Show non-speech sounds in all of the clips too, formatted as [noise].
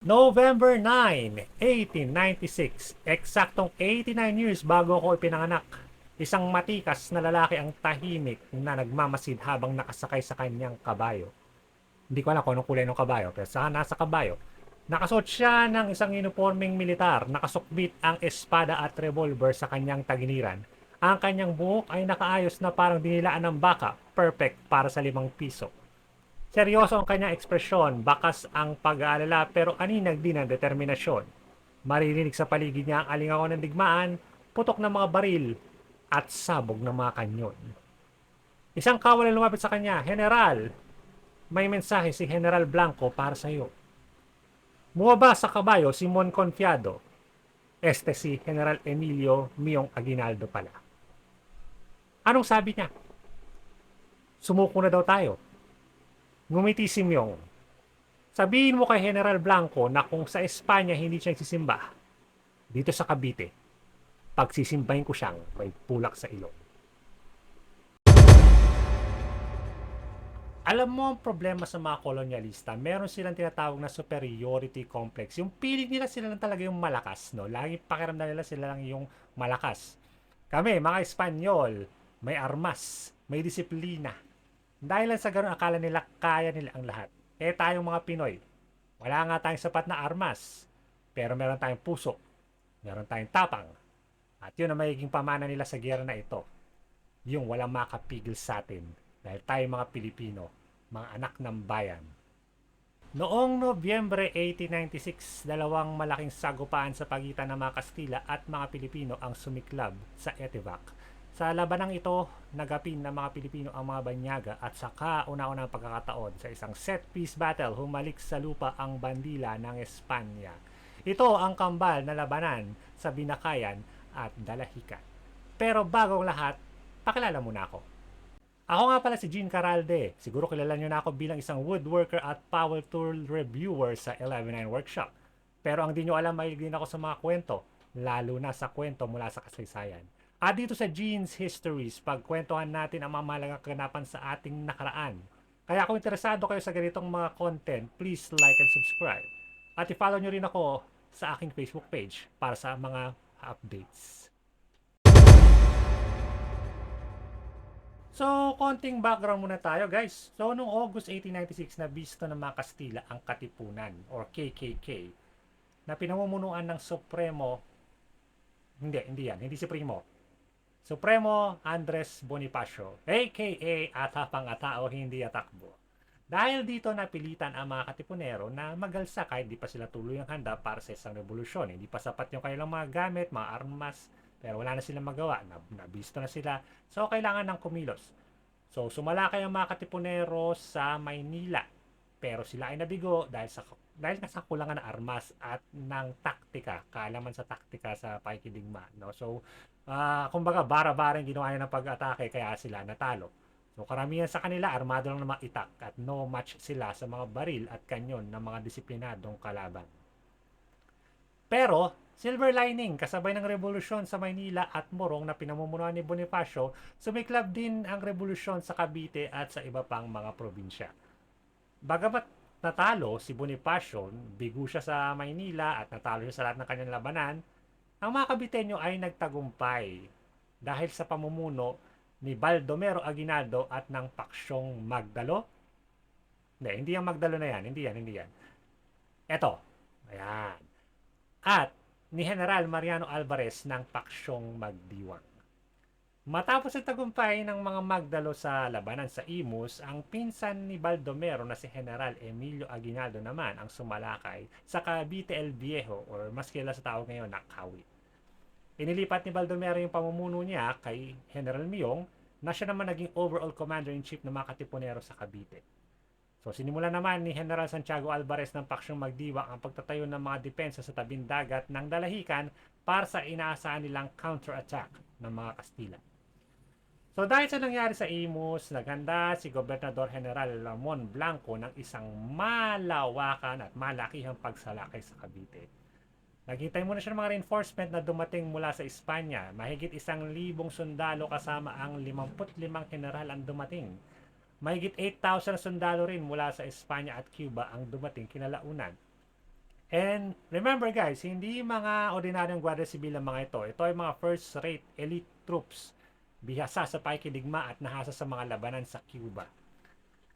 November 9, 1896, eksaktong 89 years bago ako ipinanganak. Isang matikas na lalaki ang tahimik na nagmamasid habang nakasakay sa kanyang kabayo. Hindi ko alam kung anong kulay ng kabayo, pero saan nasa kabayo. Nakasuot siya ng isang uniforming militar, nakasukbit ang espada at revolver sa kanyang taginiran. Ang kanyang buhok ay nakaayos na parang dinilaan ng baka, perfect para sa limang piso. Seryoso ang kanyang ekspresyon, bakas ang pag-aalala pero aninag din ang determinasyon. Maririnig sa paligid niya ang alingaw ng digmaan, putok ng mga baril, at sabog ng mga kanyon. Isang kawal ang lumapit sa kanya, General, may mensahe si General Blanco para sa iyo. Bumaba sa kabayo si Mon Confiado. Este si General Emilio Miong Aguinaldo pala. Anong sabi niya? Sumuko na daw tayo. Ngumiti si Myong. Sabihin mo kay General Blanco na kung sa Espanya hindi siya nagsisimba, dito sa Cavite, pagsisimbahin ko siyang may pulak sa ilong. Alam mo ang problema sa mga kolonyalista, meron silang tinatawag na superiority complex. Yung piling nila sila lang talaga yung malakas, no? Lagi pakiramdam nila sila lang yung malakas. Kami, mga Espanyol, may armas, may disiplina, dahil lang sa ganun, akala nila kaya nila ang lahat. Eh tayong mga Pinoy, wala nga tayong sapat na armas. Pero meron tayong puso. Meron tayong tapang. At yun ang magiging pamana nila sa gera na ito. Yung walang makapigil sa atin. Dahil tayo mga Pilipino, mga anak ng bayan. Noong Nobyembre 1896, dalawang malaking sagupaan sa pagitan ng mga Kastila at mga Pilipino ang sumiklab sa Etivac sa labanang ito, nagapin ng mga Pilipino ang mga banyaga at sa kauna-unang pagkakataon sa isang set-piece battle humalik sa lupa ang bandila ng Espanya. Ito ang kambal na labanan sa Binakayan at Dalahican. Pero bago ang lahat, pakilala muna ako. Ako nga pala si Gene Caralde. Siguro kilala nyo na ako bilang isang woodworker at power tool reviewer sa 119 Workshop. Pero ang di nyo alam, mahilig din ako sa mga kwento, lalo na sa kwento mula sa kasaysayan. At dito sa Gene's Histories, pagkwentuhan natin ang mga mahalagang kaganapan sa ating nakaraan. Kaya kung interesado kayo sa ganitong mga content, please like and subscribe. At i-follow nyo rin ako sa aking Facebook page para sa mga updates. So, konting background muna tayo guys. So, noong August 1896 na bisto ng mga Kastila ang Katipunan or KKK na pinamumunuan ng Supremo hindi, hindi yan. Hindi si Primo. Supremo Andres Bonifacio, aka Atapang Atao Hindi Atakbo. Dahil dito napilitan ang mga katipunero na magalsa kahit di pa sila tuloy ang handa para sa isang revolusyon. Hindi pa sapat yung kanilang mga gamit, mga armas, pero wala na silang magawa. Nab nabisto na sila. So, kailangan ng kumilos. So, sumalakay ang mga katipunero sa Maynila. Pero sila ay nabigo dahil sa dahil nasa kulangan ng armas at ng taktika, kaalaman sa taktika sa pakikidigma. No? So, uh, kumbaga, bara-bara yung ginawa niya ng pag-atake kaya sila natalo. So, karamihan sa kanila, armado lang ng mga itak at no match sila sa mga baril at kanyon ng mga disiplinadong kalaban. Pero, silver lining, kasabay ng revolusyon sa Maynila at Morong na pinamumunuan ni Bonifacio, sumiklab din ang revolusyon sa Cavite at sa iba pang mga probinsya. Bagamat natalo si Bonifacio, bigo siya sa Maynila at natalo siya sa lahat ng kanyang labanan, ang mga Kabitenyo ay nagtagumpay dahil sa pamumuno ni Baldomero Aguinaldo at ng Paksyong Magdalo. Hindi, hindi yung Magdalo na yan. Hindi yan, hindi yan. Ito. Ayan. At ni General Mariano Alvarez ng Paksyong Magdiwang. Matapos ang tagumpay ng mga Magdalo sa labanan sa Imus, ang pinsan ni Baldomero na si General Emilio Aguinaldo naman ang sumalakay sa Cavite el Viejo or mas kilala sa tawag ngayon na Kawit. Inilipat ni Baldomero yung pamumuno niya kay General Miong na siya naman naging overall commander-in-chief ng mga katipunero sa Cavite. So sinimula naman ni General Santiago Alvarez ng Paksyong Magdiwang ang pagtatayo ng mga depensa sa tabing dagat ng Dalahican para sa inaasahan nilang counter-attack ng mga Kastila. So dahil sa nangyari sa Imus, naghanda si Gobernador General Ramon Blanco ng isang malawakan at malakihang pagsalakay sa Cavite. Naghintay muna siya ng mga reinforcement na dumating mula sa Espanya. Mahigit isang libong sundalo kasama ang 55 general ang dumating. Mahigit 8,000 sundalo rin mula sa Espanya at Cuba ang dumating kinalaunan. And remember guys, hindi mga ordinaryong Guardia Civil ang mga ito. Ito ay mga first-rate elite troops. Bihasa sa pakikidigma at nahasa sa mga labanan sa Cuba.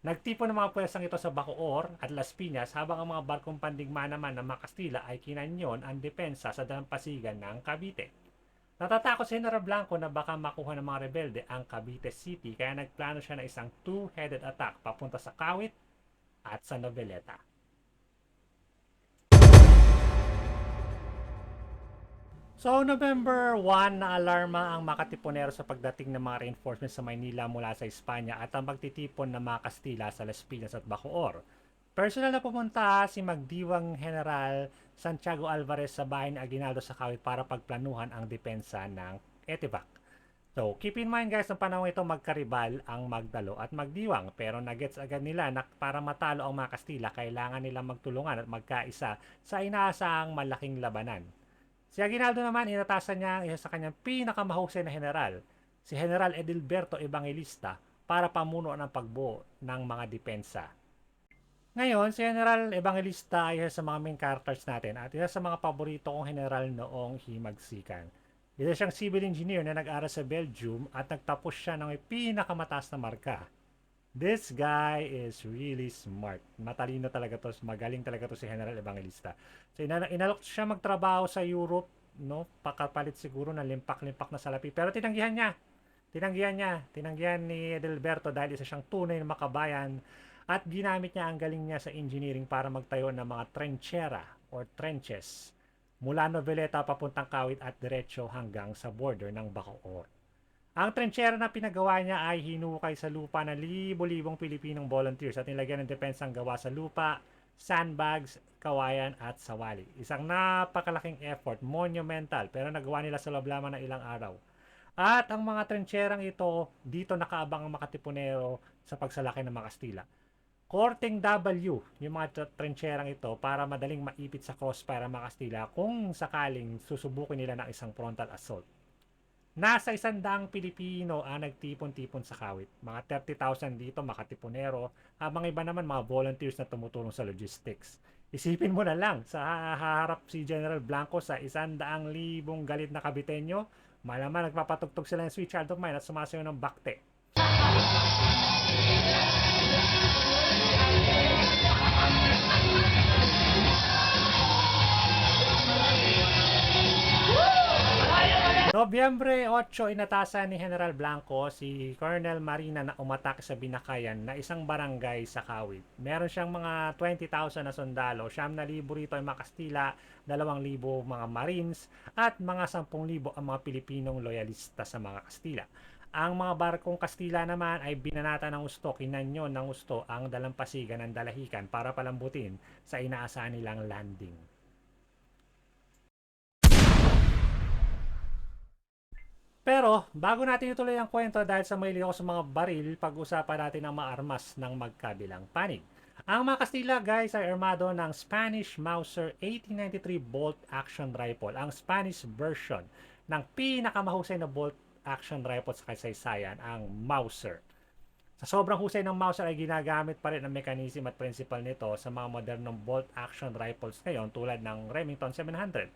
Nagtipon ng mga pwersang ito sa Bacoor at Las Piñas habang ang mga barkong pandigma naman ng mga Kastila ay kinanyon ang depensa sa dalampasigan ng Cavite. Natatakot si General Blanco na baka makuha ng mga rebelde ang Cavite City kaya nagplano siya ng isang two-headed attack papunta sa Kawit at sa Noveleta. So, November 1 na alarma ang mga Katipunero sa pagdating ng mga reinforcements sa Maynila mula sa Espanya at ang pagtitipon ng mga Kastila sa Las Piñas at Bacoor. Personal na pumunta si Magdiwang General Santiago Alvarez sa bahay ni Aguinaldo sa Kawit para pagplanuhan ang depensa ng Etivac. So, keep in mind guys, ang panahon ito magkaribal ang Magdalo at Magdiwang pero nagets agad nila na para matalo ang mga Kastila, kailangan nilang magtulungan at magkaisa sa inaasahang malaking labanan. Si Aguinaldo naman, inatasan niya ang isa sa kanyang pinakamahusay na general, si General Edilberto Evangelista, para pamuno ng pagbuo ng mga depensa. Ngayon, si General Evangelista ay isa sa mga main characters natin at isa sa mga paborito kong general noong himagsikan. Isa siyang civil engineer na nag-aral sa Belgium at nagtapos siya ng pinakamataas na marka. This guy is really smart. Matalino talaga to, magaling talaga to si General Evangelista. So inal- inalok siya magtrabaho sa Europe, no? Pakapalit siguro ng limpak-limpak na salapi. Pero tinanggihan niya. Tinanggihan niya. Tinanggihan ni Edelberto dahil isa siyang tunay na makabayan at ginamit niya ang galing niya sa engineering para magtayo ng mga trenchera or trenches mula Noveleta papuntang Kawit at diretso hanggang sa border ng Bacoor. Ang trenchera na pinagawa niya ay hinukay sa lupa ng libo-libong Pilipinong volunteers at nilagyan ng depensang gawa sa lupa, sandbags, kawayan at sawali. Isang napakalaking effort, monumental, pero nagawa nila sa loob lamang ng ilang araw. At ang mga trencherang ito, dito nakaabang ang makatipunero sa pagsalaki ng mga Kastila. Korteng W, yung mga trencherang ito para madaling maipit sa crossfire ang mga Kastila kung sakaling susubukin nila ng isang frontal assault. Nasa isandaang Pilipino ang nagtipon-tipon sa kawit. Mga 30,000 dito, makatipunero. Habang iba naman, mga volunteers na tumutulong sa logistics. Isipin mo na lang, sa haharap si General Blanco sa isandaang libong galit na kabitenyo, malaman nagpapatugtog sila ng Sweet Child of Mine at sumasayo ng bakte. Nobyembre 8, inatasan ni General Blanco si Colonel Marina na umatake sa Binakayan na isang barangay sa Kawit. Meron siyang mga 20,000 na sundalo, siyam na libo rito ay mga Kastila, 2,000 mga Marines, at mga 10,000 ang mga Pilipinong loyalista sa mga Kastila. Ang mga barkong Kastila naman ay binanata ng gusto, kinanyo ng gusto ang dalampasigan ng dalahikan para palambutin sa inaasahan nilang landing. Pero, bago natin ituloy ang kwento dahil sa mahilig ako sa mga baril, pag-usapan natin ang mga armas ng magkabilang panig. Ang mga Kastila guys ay armado ng Spanish Mauser 1893 bolt action rifle, ang Spanish version ng pinakamahusay na bolt action rifle sa kasaysayan, ang Mauser. Sa sobrang husay ng Mauser ay ginagamit pa rin ang mechanism at principle nito sa mga modernong bolt action rifles ngayon tulad ng Remington 700.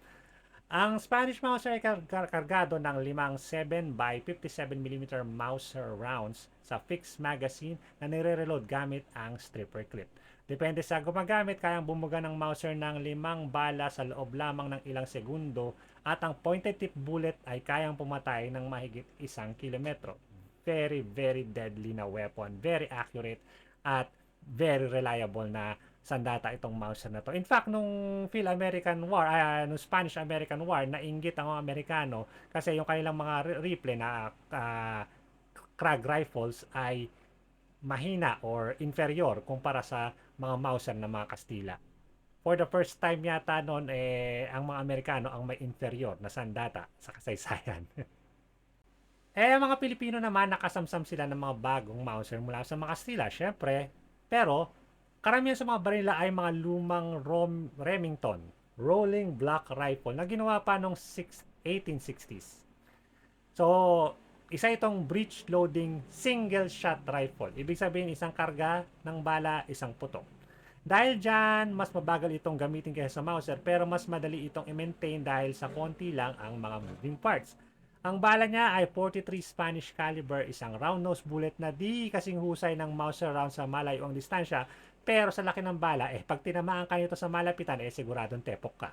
Ang Spanish Mauser ay kar- kar- kargado ng limang 7 by 57mm Mauser rounds sa fixed magazine na nire-reload gamit ang stripper clip. Depende sa gumagamit, kayang bumuga ng Mauser ng limang bala sa loob lamang ng ilang segundo at ang pointed tip bullet ay kayang pumatay ng mahigit isang kilometro. Very, very deadly na weapon. Very accurate at very reliable na sandata itong Mauser na to. In fact, nung Phil-American War, uh, nung Spanish-American War, nainggit ang mga Amerikano kasi yung kanilang mga rifle na uh, Krag rifles ay mahina or inferior kumpara sa mga Mauser ng mga Kastila. For the first time yata noon, eh, ang mga Amerikano ang may inferior na sandata sa kasaysayan. [laughs] eh, ang mga Pilipino naman, nakasamsam sila ng mga bagong Mauser mula sa mga Kastila, syempre. Pero, karamihan sa mga baril nila ay mga lumang Rom, Remington rolling block rifle na ginawa pa noong 1860s. So, isa itong breech loading single shot rifle. Ibig sabihin isang karga ng bala, isang putok. Dahil dyan, mas mabagal itong gamitin kaysa sa Mauser pero mas madali itong i-maintain dahil sa konti lang ang mga moving parts. Ang bala niya ay 43 Spanish caliber, isang round nose bullet na di kasing husay ng Mauser round sa malayo ang distansya pero sa laki ng bala, eh pag tinamaan ka nito sa malapitan, eh siguradong tepok ka.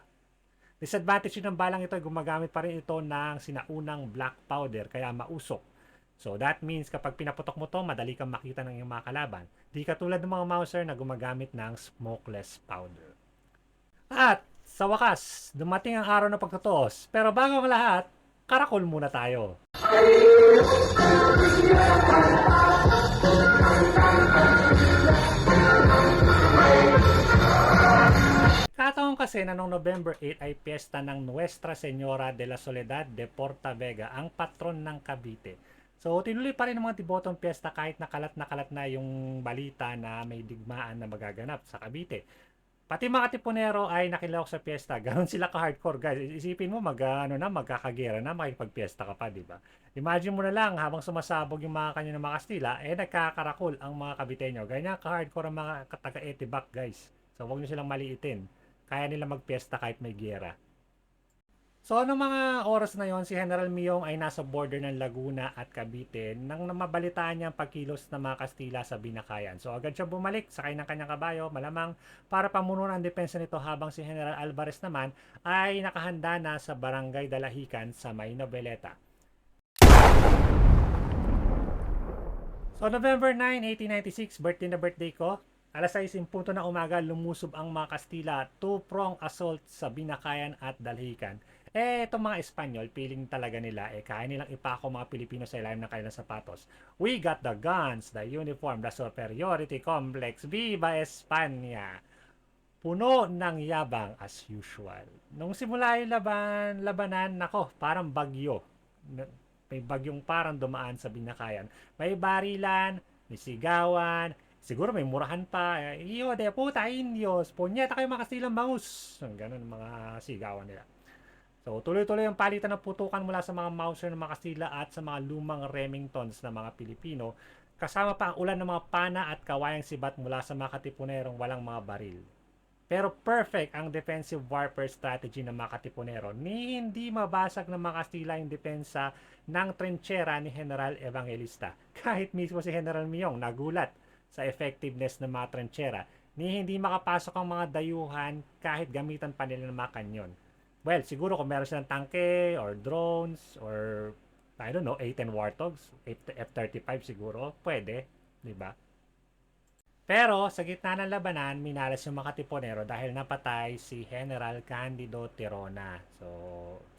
Disadvantage ng balang ito, gumagamit pa rin ito ng sinaunang black powder kaya mausok. So that means kapag pinaputok mo to, madali kang makita ng iyong mga kalaban. Di katulad ng mga mouser na gumagamit ng smokeless powder. At sa wakas, dumating ang araw ng pagtutuos. Pero bago ang lahat, karakol muna tayo. Kataon kasi na noong November 8 ay piyesta ng Nuestra Señora de la Soledad de Porta Vega, ang patron ng Cavite. So, tinuloy pa rin ng mga debotong piyesta kahit nakalat na kalat na yung balita na may digmaan na magaganap sa Cavite. Pati mga tipunero ay nakilawak sa piyesta. [laughs] Ganon sila ka-hardcore, guys. Isipin mo, mag, ano na, magkakagera na, makipagpiyesta ka pa, di ba? Imagine mo na lang, habang sumasabog yung mga kanya ng mga Kastila, eh, nagkakarakol ang mga Caviteño. Ganyan ka-hardcore ang mga taga-Etibac, guys. So, huwag nyo silang maliitin. Kaya nila magpiyesta kahit may gera. So, ano mga oras na yon si General Miyong ay nasa border ng Laguna at Cavite nang namabalitaan niya ang pagkilos ng mga Kastila sa Binakayan. So, agad siya bumalik, sakay ng kanyang kabayo, malamang para pamuno ang depensa nito habang si General Alvarez naman ay nakahanda na sa Barangay Dalahican sa May Noveleta. So, November 9, 1896, birthday na birthday ko. Alas 6 punto na umaga, lumusob ang mga Kastila, two-prong assault sa Binakayan at Dalhican. Eh, itong mga Espanyol, feeling talaga nila, eh, kaya nilang ipako mga Pilipino sa ilalim ng kanilang sapatos. We got the guns, the uniform, the superiority complex. Viva España! Puno ng yabang as usual. Nung simula yung laban, labanan, nako, parang bagyo. May bagyong parang dumaan sa Binakayan. May barilan, may sigawan, siguro may murahan pa. Iyo, de puta, indios, punyeta kayo mga Kastilang bangus. Ganun mga sigawan nila. So, tuloy-tuloy ang palitan ng putukan mula sa mga Mauser ng mga Kastila at sa mga lumang Remingtons ng mga Pilipino, kasama pa ang ulan ng mga pana at kawayang sibat mula sa mga katipunerong walang mga baril. Pero perfect ang defensive warfare strategy ng mga katipunero ni hindi mabasag ng mga Kastila yung depensa ng trenchera ni General Evangelista. [laughs] Kahit mismo si General Miyong nagulat sa effectiveness ng mga trenchera ni hindi makapasok ang mga dayuhan kahit gamitan pa nila ng mga kanyon. Well, siguro kung meron silang tanke or drones or I don't know, A-10 Warthogs, F-35 siguro, pwede, di ba? Pero sa gitna ng labanan, minalas yung mga tiponero dahil napatay si General Candido Tirona. So,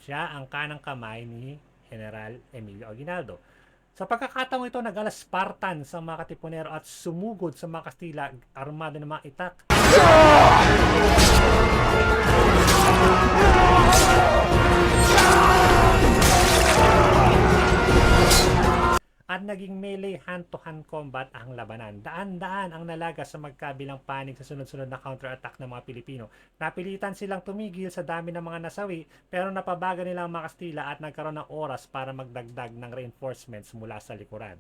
siya ang kanang kamay ni General Emilio Aguinaldo. Sa pagkakataong ito, nag Spartan sa mga katipunero at sumugod sa mga Kastila, armado ng mga itak. At naging melee hand-to-hand combat ang labanan. Daan-daan ang nalaga sa magkabilang panig sa sunod-sunod na counter-attack ng mga Pilipino. Napilitan silang tumigil sa dami ng mga nasawi pero napabaga nila ang mga Kastila at nagkaroon ng oras para magdagdag ng reinforcements mula sa likuran.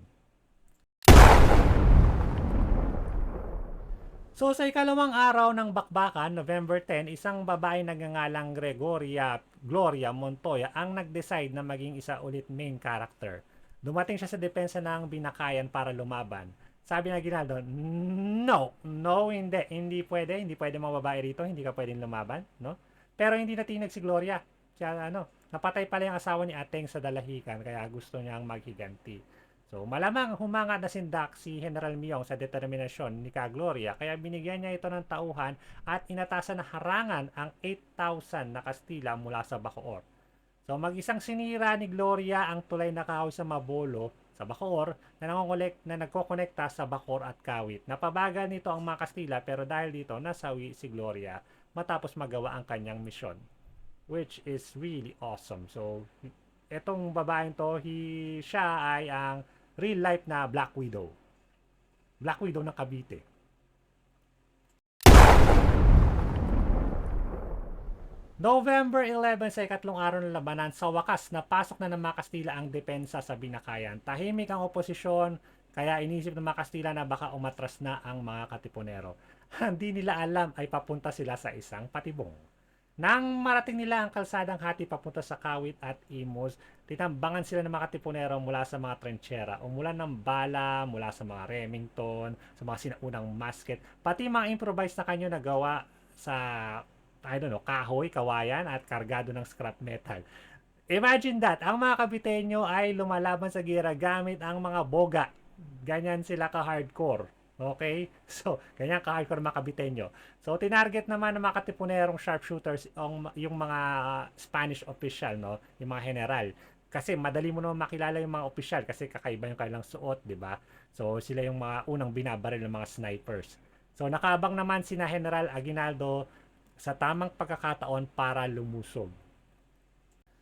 So sa ikalawang araw ng bakbakan, November 10, isang babae nagngangalang Gregoria Gloria Montoya ang nag-decide na maging isa ulit main character. Dumating siya sa depensa ng binakayan para lumaban. Sabi na Ginaldo, no, no, hindi, hindi pwede, hindi pwede mga babae rito, hindi ka pwedeng lumaban, no? Pero hindi natinag si Gloria. Siya, ano, napatay pala yung asawa ni Ateng sa dalahikan, kaya gusto niyang maghiganti. So, malamang humanga na sindak si General Miyong sa determinasyon ni Ka Gloria, kaya binigyan niya ito ng tauhan at inatasan na harangan ang 8,000 na Kastila mula sa Bacoor. So mag-isang sinira ni Gloria ang tulay na kahoy sa Mabolo sa Bacoor na nangongolek na nagkokonekta sa Bacoor at Kawit. Napabagal nito ang mga Kastila pero dahil dito nasawi si Gloria matapos magawa ang kanyang misyon which is really awesome. So etong babaeng to, he, siya ay ang real life na Black Widow. Black Widow ng Cavite. November 11 sa ikatlong araw ng labanan, sa wakas, napasok na ng mga Kastila ang depensa sa Binakayan. Tahimik ang oposisyon, kaya inisip ng mga Kastila na baka umatras na ang mga katipunero. [laughs] hindi nila alam ay papunta sila sa isang patibong. Nang marating nila ang kalsadang hati papunta sa Kawit at Imus, titambangan sila ng mga tipunero mula sa mga trenchera, umulan ng bala mula sa mga Remington, sa mga sinaunang musket, pati mga improvised na kanyo na gawa sa I don't know, kahoy, kawayan at kargado ng scrap metal. Imagine that, ang mga kabitenyo ay lumalaban sa gira gamit ang mga boga. Ganyan sila ka-hardcore. Okay? [laughs] So, ganyan ka-hardcore mga kabitenyo. So, tinarget naman ng mga katipunerong sharpshooters yung, yung mga Spanish official, no? Yung mga general. Kasi madali mo naman makilala yung mga official kasi kakaiba yung kailang suot, di ba? So, sila yung mga unang binabaril ng mga snipers. So, nakaabang naman sina General Aguinaldo sa tamang pagkakataon para lumusob.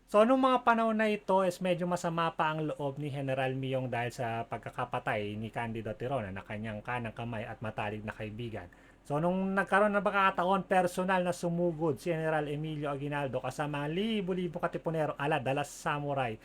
So, nung mga panahon na ito is medyo masama pa ang loob ni General Miyong dahil sa pagkakapatay ni Candido Tirona na kanyang kanang kamay at matalig na kaibigan. So, nung nagkaroon ng pagkakataon, personal na sumugod si General Emilio Aguinaldo kasama libo-libo katipunero ala Dalas Samurai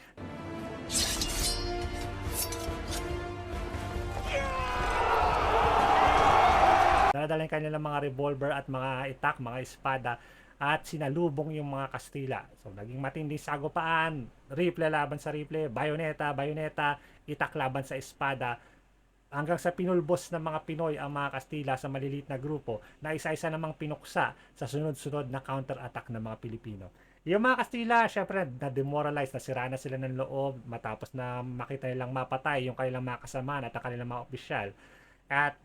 Daladala yung kanilang mga revolver at mga itak, mga espada at sinalubong yung mga Kastila. So, naging matinding sagupaan, rifle laban sa rifle, bayoneta, bayoneta, itak laban sa espada, hanggang sa pinulbos ng mga Pinoy ang mga Kastila sa maliliit na grupo na isa-isa namang pinuksa sa sunod-sunod na counter-attack ng mga Pilipino. Yung mga Kastila, syempre, na-demoralize, nasira na sila ng loob matapos na makita nilang mapatay yung kanilang mga kasamaan at ang kanilang mga opisyal. At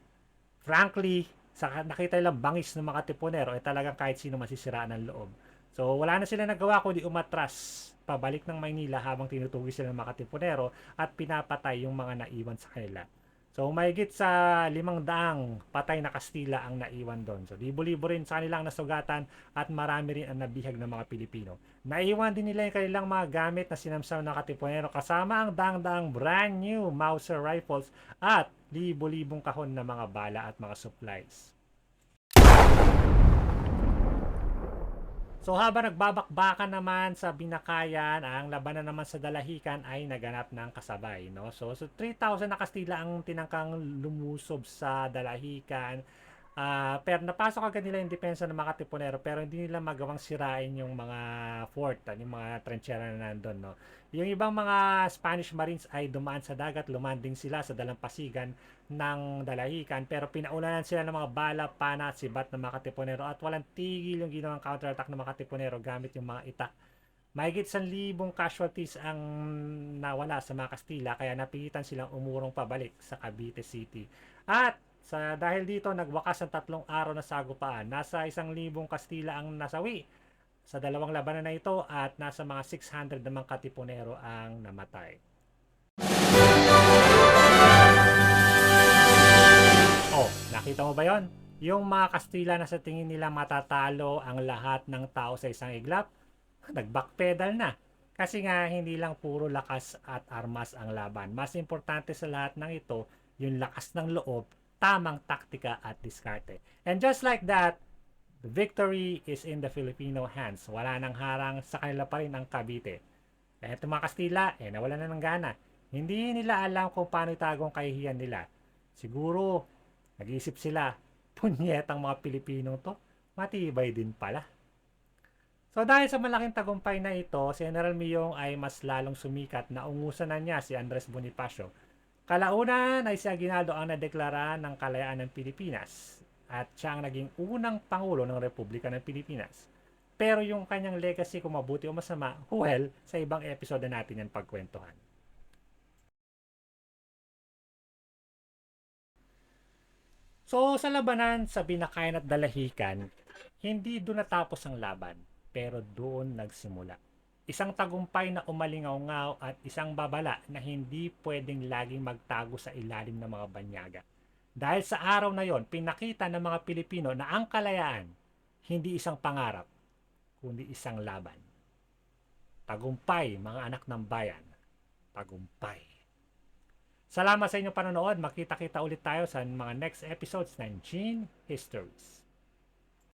frankly, sa nakita nilang bangis ng mga tipunero, eh talagang kahit sino masisiraan ng loob. So, wala na sila nagawa kundi umatras pabalik ng Maynila habang tinutugi sila ng mga tipunero at pinapatay yung mga naiwan sa kanila. So, mahigit sa limang daang patay na Kastila ang naiwan doon. So, libo-libo rin sa kanilang nasugatan at marami rin ang nabihag ng mga Pilipino. Naiwan din nila yung kanilang mga gamit na sinamsam ng katipunero kasama ang daang-daang brand new Mauser rifles at libo-libong kahon na mga bala at mga supplies. So habang nagbabakbakan naman sa Binakayan, ang labanan naman sa Dalahican ay naganap ng kasabay. No? So, so 3,000 na Kastila ang tinangkang lumusob sa Dalahican. Ah, pero napasok agad nila yung depensa ng mga tipunero pero hindi nila magawang sirain yung mga fort, ah, yung mga trenchera na nandun. No? Yung ibang mga Spanish Marines ay dumaan sa dagat, lumanding sila sa dalampasigan ng Dalahican pero pinaunanan sila ng mga bala, pana at sibat ng mga katipunero at walang tigil yung ginawang counterattack ng mga katipunero gamit yung mga itak. Mahigit sa libong casualties ang nawala sa mga Kastila kaya napilitan silang umurong pabalik sa Cavite City. At sa dahil dito nagwakas ang tatlong araw na sagupaan. Nasa isang libong Kastila ang nasawi sa dalawang labanan na ito at nasa mga 600 namang katipunero ang namatay. Oh, nakita mo ba yon? Yung mga Kastila na sa tingin nila matatalo ang lahat ng tao sa isang iglap, [laughs] nag-backpedal na. Kasi nga hindi lang puro lakas at armas ang laban. Mas importante sa lahat ng ito, yung lakas ng loob, tamang taktika at diskarte. And just like that, victory is in the Filipino hands. Wala nang harang sa kanila pa rin ang Cavite. Kahit yung mga Kastila, eh, nawala na ng gana. Hindi nila alam kung paano itagong kahihiyan nila. Siguro, nag-iisip sila, [laughs] punyetang mga Pilipino to, matibay din pala. So dahil sa malaking tagumpay na ito, si General Miyong ay mas lalong sumikat na ungusan na niya si Andres Bonifacio. Kalaunan ay si Aguinaldo ang nadeklara ng kalayaan ng Pilipinas at siya ang naging unang Pangulo ng Republika ng Pilipinas. Pero yung kanyang legacy kung mabuti o masama, well, sa ibang episode na natin yan pagkwentuhan. So sa labanan sa Binakayan at Dalahican, hindi doon natapos ang laban, pero doon nagsimula. Isang tagumpay na umalingaw-ngaw at isang babala na hindi pwedeng laging magtago sa ilalim ng mga banyaga. Dahil sa araw na yon, pinakita ng mga Pilipino na ang kalayaan hindi isang pangarap, kundi isang laban. Tagumpay, mga anak ng bayan. Tagumpay. Salamat sa inyong panonood. Makita-kita ulit tayo sa mga next episodes ng Gene Histories.